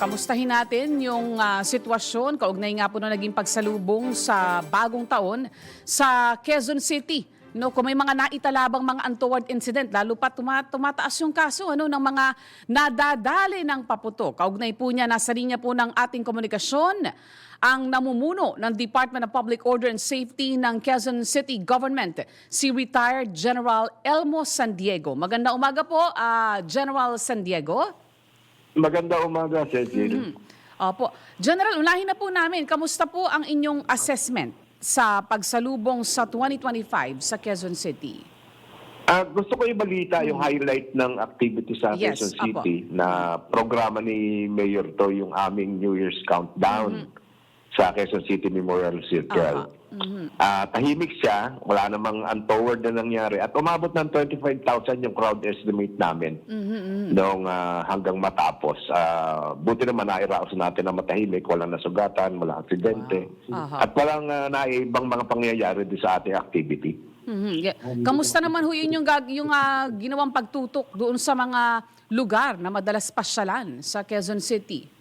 kamustahin natin yung ah, sitwasyon, kaugnay nga po na naging pagsalubong sa bagong taon sa Quezon City. No, kung may mga naitalabang mga untoward incident, lalo pa tuma- tumataas yung kaso ano, ng mga nadadali ng paputok. Kaugnay po niya, nasa linya po ng ating komunikasyon, ang namumuno ng Department of Public Order and Safety ng Quezon City Government, si retired General Elmo San Diego. Maganda umaga po, ah, General San Diego. Maganda umaga, Cecil. Opo. General, unahin na po namin, kamusta po ang inyong assessment sa pagsalubong sa 2025 sa Quezon City? Ah, gusto ko ibalita yung highlight ng activity sa Yes, Quezon apo. City na programa ni Mayor to yung aming New Year's countdown sa Quezon City Memorial Circle. Ah, tahimik siya, wala namang untoward na nangyari at umabot ng 25,000 yung crowd estimate namin noong ah, hanggang matapos. Ah, buti naman nairaos natin na matahimik, walang nasugatan, walang aksidente Aha. at walang uh, naibang mga pangyayari din sa ating activity. Mhm. Yeah. Kamusta naman ho yun yung, yung ah, ginawang pagtutok doon sa mga lugar na madalas pasyalan sa Quezon City?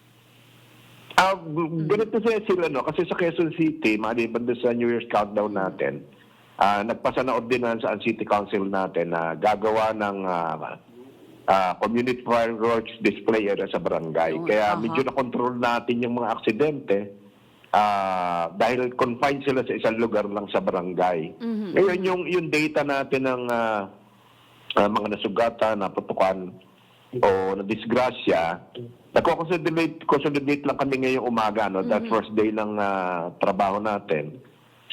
Ah, g- ganito siya sila, no? Kasi sa Quezon City, maliban sa New Year's countdown natin, ah, nagpasa na ordinansa ang City Council natin na gagawa ng ah, ah, community fireworks display area sa barangay. Oh, Kaya aha. medyo na-control natin yung mga aksidente ah, dahil confined sila sa isang lugar lang sa barangay. Ngayon, yung, yung data natin ng ah, ah, mga nasugatan, naputukan, o na disgrasya, nagko-consolidate consolidate lang kami ngayong umaga, no? That first day ng ah, trabaho natin.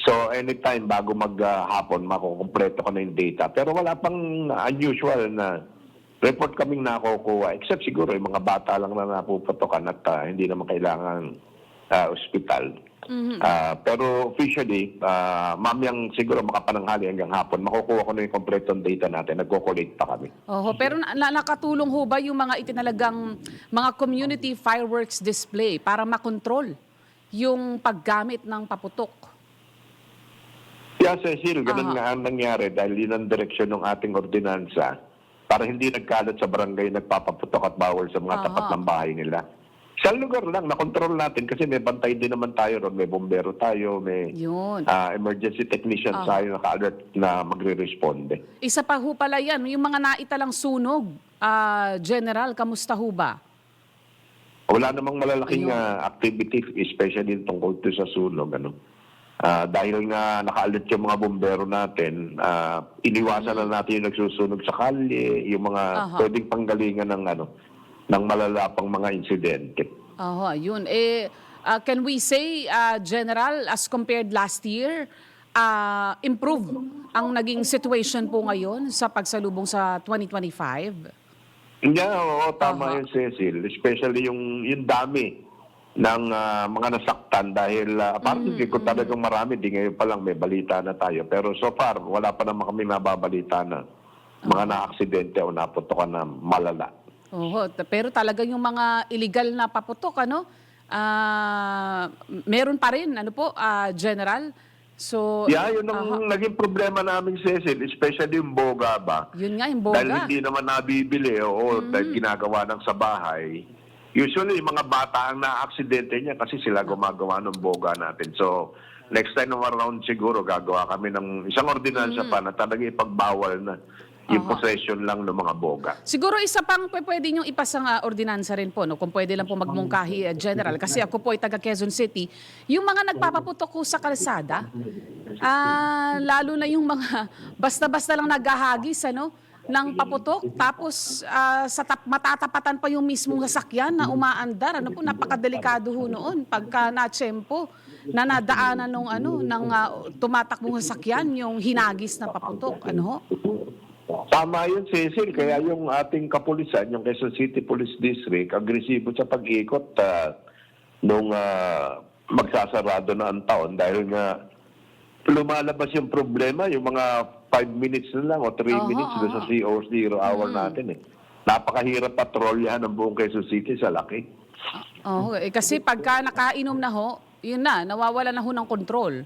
So, anytime bago maghapon, makukumpleto ko na yung data. Pero wala pang unusual na report kaming nakukuha. Except siguro yung mga bata lang na napuputokan at ah, hindi naman kailangan ah, ospital. Ah, pero officially, uh, mamayang siguro makapananghali hanggang hapon, makukuha ko na yung kompletong data natin. Nagko-collate pa kami. Oho, pero na, na- nakatulong ho ba yung mga itinalagang mga community fireworks display para makontrol yung paggamit ng paputok? Yeah, Cecil, Aha. ganun nga ang nangyari dahil yun ang direksyon ng ating ordinansa para hindi nagkalat sa barangay nagpapaputok at bawal sa mga Aha. tapat ng bahay nila. Sa lugar lang, nakontrol natin kasi may bantay din naman tayo ron. May bombero tayo, may Yun. ah, emergency technicians Aha. tayo naka-alert na magre-responde. Isa pa ho pala yan, yung mga naitalang sunog, ah, General, kamusta ho ba? Wala namang malalaking Ayun. ah, activity, especially tungkol to sa sunog. Ano? Ah, dahil nga naka-alert yung mga bombero natin, ah, iniwasan na natin yung nagsusunog sa kalye, yung mga Aha. pwedeng panggalingan ng ano ng malalapang mga insidente. Oho, yun. Eh, ah, can we say, ah, General, as compared last year, ah, improve ang naging situation po ngayon sa pagsalubong sa 2025? Yeah, oo, tama Aha. yun, Cecil. Especially yung, yung dami ng ah, mga nasaktan dahil uh, apparently Mm-hmm. kung talagang marami, di ngayon pa lang may balita na tayo. Pero so far, wala pa naman kami nababalita na mga na-aksidente o naputokan na malala. Oho, pero talaga yung mga illegal na paputok, ano? Ah, meron pa rin, ano po, ah, General? So, Yeah, yun ang naging problema namin, Cecil. Especially yung boga ba? yun nga, yung Dahil boga. hindi naman nabibili o dahil ginagawa ng sa bahay. Usually, yung mga bata ang na-aksidente niya kasi sila gumagawa ng boga natin. So, next time around siguro gagawa kami ng isang ordinansa pa na talaga ipagbawal na yung Aha. possession lang ng mga boga. Siguro isa pang pwe- pwede niyong ipasang ah, ordinansa rin po, no? kung pwede lang po magmungkahi, ah, General. Kasi ako po ay taga Quezon City. Yung mga nagpapaputok ko sa kalsada, ah, lalo na yung mga basta-basta lang naghahagis, ano? ng paputok, tapos ah, sa tap, matatapatan pa yung mismong sasakyan na umaandar. Ano po, napakadelikado ho noon pagka na-tsempo na nadaanan nung ano, ng ah, tumatakbong sasakyan, yung hinagis na paputok. Ano ho? Tama yun, Cecil. Kaya yung ating kapulisan, yung Quezon City Police District, agresibo sa pag-ikot ah, nung ah, magsasarado na ang taon dahil nga lumalabas yung problema, yung mga 5 minutes na lang o 3 Aha, minutes doon sa zero, zero hour natin eh. Napakahirap patrolyahan ng buong Quezon City sa laki. Oo, eh, kasi pagka nakainom na ho, yun na, nawawala na ho ng control.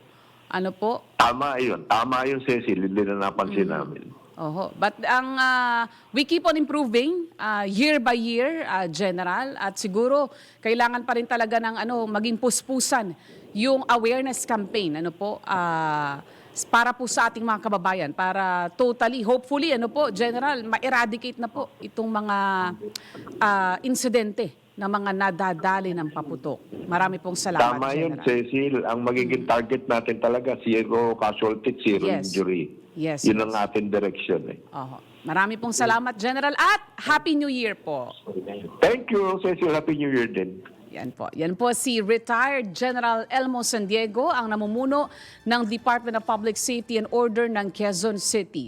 Ano po? Tama yun. Tama yun, Cecil. Hindi na napansin namin. Oho. But ang ah, we keep on improving ah, year by year, ah, General, at siguro kailangan pa rin talaga ng ano maging puspusan yung awareness campaign ano po ah, para po sa ating mga kababayan para totally hopefully ano po General ma-eradicate na po itong mga ah, insidente na mga nadadali ng paputok. Marami pong salamat Tama yun, General. Cecil. Ang magiging target natin talaga, zero casualty, zero Yes. injury. Yes, Yun yes. ang ating direction. Eh. Oho. Marami pong salamat General at Happy New Year po. Thank you, Cecil. Happy New Year din. Yan po. Yan po si retired General Elmo San Diego, ang namumuno ng Department of Public Safety and Order ng Quezon City.